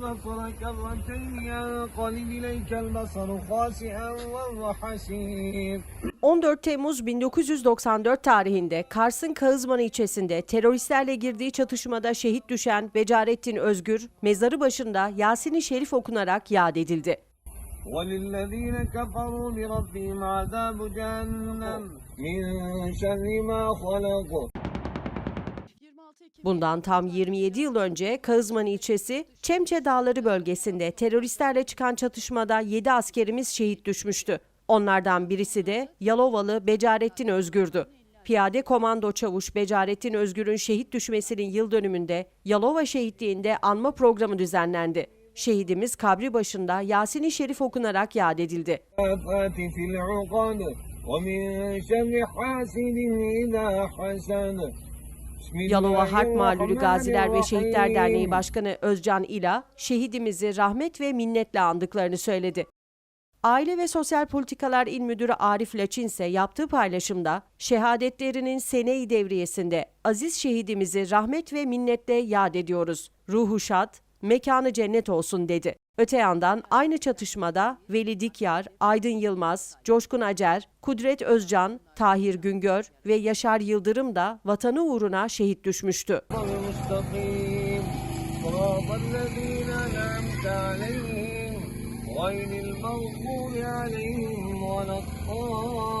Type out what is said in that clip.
البصر كرتين ينقلب إليك البصر خاسئا وهو حسير 14 Temmuz 1994 tarihinde Kars'ın Kağızman ilçesinde teröristlerle girdiği çatışmada şehit düşen Becarettin Özgür, mezarı başında Yasin-i Şerif okunarak yad edildi. وللذين كفروا بربهم عذاب جهنم من شر ما خلق Bundan tam 27 yıl önce Kağızman ilçesi Çemçe Dağları bölgesinde teröristlerle çıkan çatışmada 7 askerimiz şehit düşmüştü. Onlardan birisi de Yalovalı Becarettin Özgür'dü. Piyade Komando Çavuş Becarettin Özgür'ün şehit düşmesinin yıl dönümünde Yalova şehitliğinde anma programı düzenlendi. Şehidimiz kabri başında Yasin-i Şerif okunarak yad edildi. Yalova Harp Mağlulü Gaziler ve Şehitler Derneği Başkanı Özcan İla, şehidimizi rahmet ve minnetle andıklarını söyledi. Aile ve Sosyal Politikalar İl Müdürü Arif Laçin ise yaptığı paylaşımda şehadetlerinin seneyi devriyesinde aziz şehidimizi rahmet ve minnetle yad ediyoruz. Ruhu şad, mekanı cennet olsun dedi. Öte yandan aynı çatışmada Veli Dikyar, Aydın Yılmaz, Coşkun Acer, Kudret Özcan, Tahir Güngör ve Yaşar Yıldırım da vatanı uğruna şehit düşmüştü. المستقيم صراط الذين أنعمت عليهم غير المغضوب عليهم ولا الضالين